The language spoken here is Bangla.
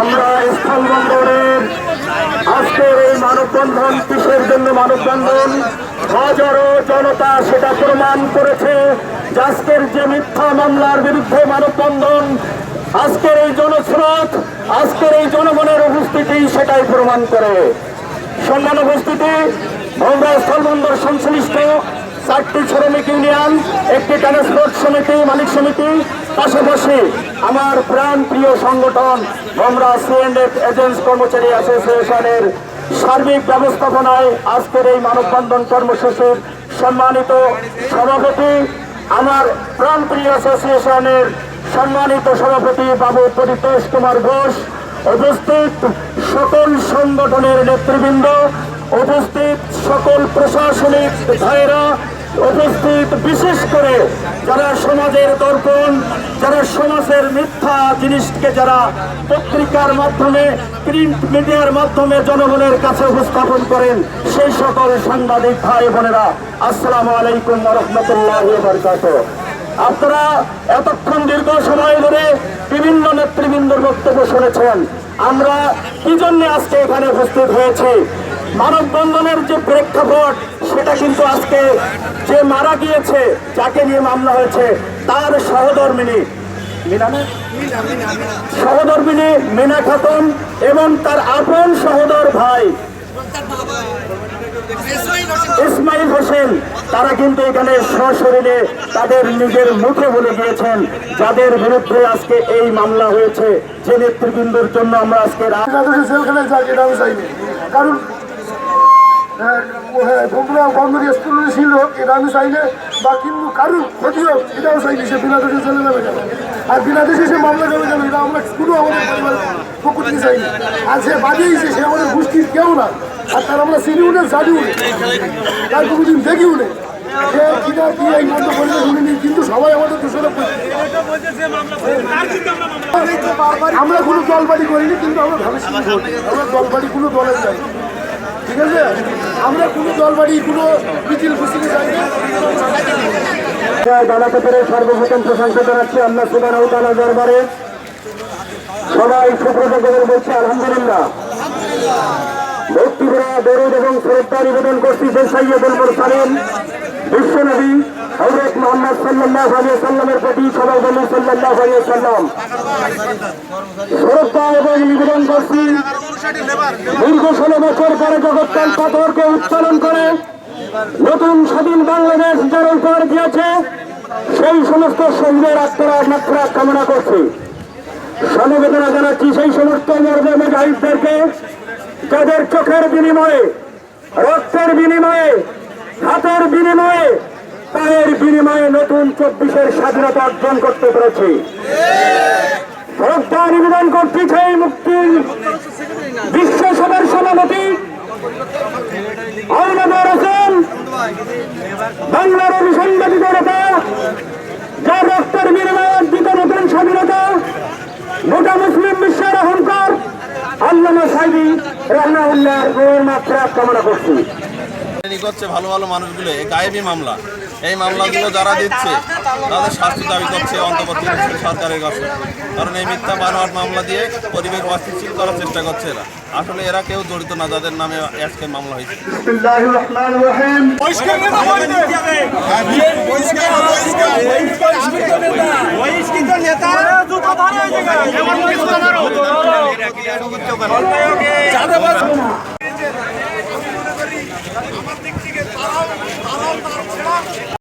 আমরা স্থলবন্দরের আজকের এই মানববন্ধন, কিসের জন্য মানববন্ধন? হাজারো জনতা সেটা প্রমাণ করেছে আজকের যে মিথ্যা মামলার বিরুদ্ধে মানববন্ধন, আজকের এই জনস্রোত, আজকের এই জনগণের উপস্থিতি সেটাই প্রমাণ করে। সম্মান উপস্থিতি আমরা স্থলবন্দর সংশ্লিষ্ট চারটি শ্রমিক ইউনিয়ন, একটি ট্রান্সপোর্ট সমিতি, মালিক সমিতি পাশাপাশি আমার প্রাণ প্রিয় সংগঠন আমরা সিএনএফ এজেন্টস কর্মচারী অ্যাসোসিয়েশনের সার্বিক ব্যবস্থাপনায় আজকের এই মানববন্ধন কর্মসূচির সম্মানিত সভাপতি, আমার প্রাণ প্রিয় অ্যাসোসিয়েশনের সম্মানিত সভাপতি বাবু পরিতোষ কুমার ঘোষ, উপস্থিত সকল সংগঠনের নেতৃবৃন্দ, উপস্থিত সকল প্রশাসনিক ভাইরা উপস্থিত বিশেষ করে যারা সমাজের দর্পণ, যারা সমাজের মিথ্যা জিনিসকে যারা পত্রিকার মাধ্যমে, প্রিন্ট মিডিয়ার মাধ্যমে জনগণের কাছে উপস্থাপন করেন, সেই সকল সাংবাদিক ভাই বোনেরা, আসসালামু আলাইকুম রহমতুল্লাহ আপনারা এতক্ষণ দীর্ঘ সময় ধরে বিভিন্ন নেতৃবৃন্দর বক্তব্য শুনেছেন। আমরা কি জন্য আজকে এখানে উপস্থিত হয়েছি? মানববন্ধনের যে প্রেক্ষাপট সেটা কিন্তু আজকে যে মারা গিয়েছে, যাকে নিয়ে মামলা হয়েছে, তার সহধর্মিনী। মিনা সহধর্মিনী মিনা খাতুন এবং তার আপন সহদর ভাই। ইসমাইল হোসেন, তারা কিন্তু এখানে সশরীরে তাদের নিজের মুখে বলে গিয়েছেন যাদের বিরুদ্ধে আজকে এই মামলা হয়েছে। যে নেতৃবৃন্দের জন্য আমরা আজকে কারণ হ্যাঁ, ও হ্যাঁ বন্ধুরা বন্ধুর স্কুলে ছিল এটা আমি চাইলে বা কিন্তু কারণ ক্ষতি হোক এটাও চাইনি সে বিনা দেশে চলে যাবে আর বিনা দেশে সে মামলা যাবে কেন? এটা আমরা কোনো আমাদের পরিবার পক্ষ থেকে আর সে বাদিয়েছে সে আমাদের গোষ্ঠীর কেউ না। আর তার আমরা চিনিও না জানিও না তার কোনোদিন দেখিও না কিন্তু সবাই আমাদের দোষারোপ আমরা কোনো দলবাড়ি করিনি কিন্তু আমরা ভাবেছি আমরা দলবাড়ি কোনো দলের যাই ঠিক আছে? আমরা কোনো দলবাড়ি, কোনো মিছিল ফুসিলে যাই না পেরে সর্বপ্রথম প্রশংসা জানাচ্ছি আল্লাহ সুবান দরবারে। সবাই বলছে আলহামদুলিল্লাহ। ভক্তিপুরা দরুদ এবং শ্রদ্ধা নিবেদন করছি যে সৈয়দুল মুরসালিন বিশ্বনবী হজরত মোহাম্মদ সাল্লাহ আলিয়া সাল্লামের প্রতি সবাই বলি সাল্লাহ আলিয়া সাল্লাম শ্রদ্ধা এবং নিবেদন করছি। দীর্ঘ ষোলো বছর পরে জগৎকাল পাথরকে উত্তোলন করে নতুন স্বাধীন বাংলাদেশ যার উপহার দিয়েছে। সেই সমস্ত শহীদের আত্মারা মাত্রা কামনা করছি। সমবেদনা জানাচ্ছি সেই সমস্ত মুজাহিদদেরকে যাদের চোখের বিনিময়ে, রক্তের বিনিময়ে, হাতের বিনিময়ে, পায়ের বিনিময়ে নতুন চব্বিশের স্বাধীনতা অর্জন করতে পেরেছি। শ্রদ্ধা নিবেদন করছি সেই মুক্তির বিশ্বসভার সভাপতি আহমদ হোসেন বাংলার অভিসংবাদিত নেতা যার রক্তের বিনিময়ের অর্জিত নতুন স্বাধীনতা, গোটা মুসলিম বিশ্বের অহংকার, আল্লামা সাইদি রহমাউল্লাহর গোয়ের মাত্রা কামনা করছি। করছে ভালো ভালো মানুষগুলো গায়েবী মামলা। এই মামলাগুলো যারা দিচ্ছে তাদের শাস্তি দাবি করছে অন্তর্বর্তীকালীন সরকারের কাছে। কারণ এই মিথ্যা বানোয়াট মামলা দিয়ে পরিবেশ অস্থিতিশীল করার চেষ্টা করছে এরা। আসলে এরা কেউ জড়িত না যাদের নামে আজকে মামলা হয়েছে। বিসমিল্লাহির রহমানির রহিম। বহিষ্কৃত নেতা।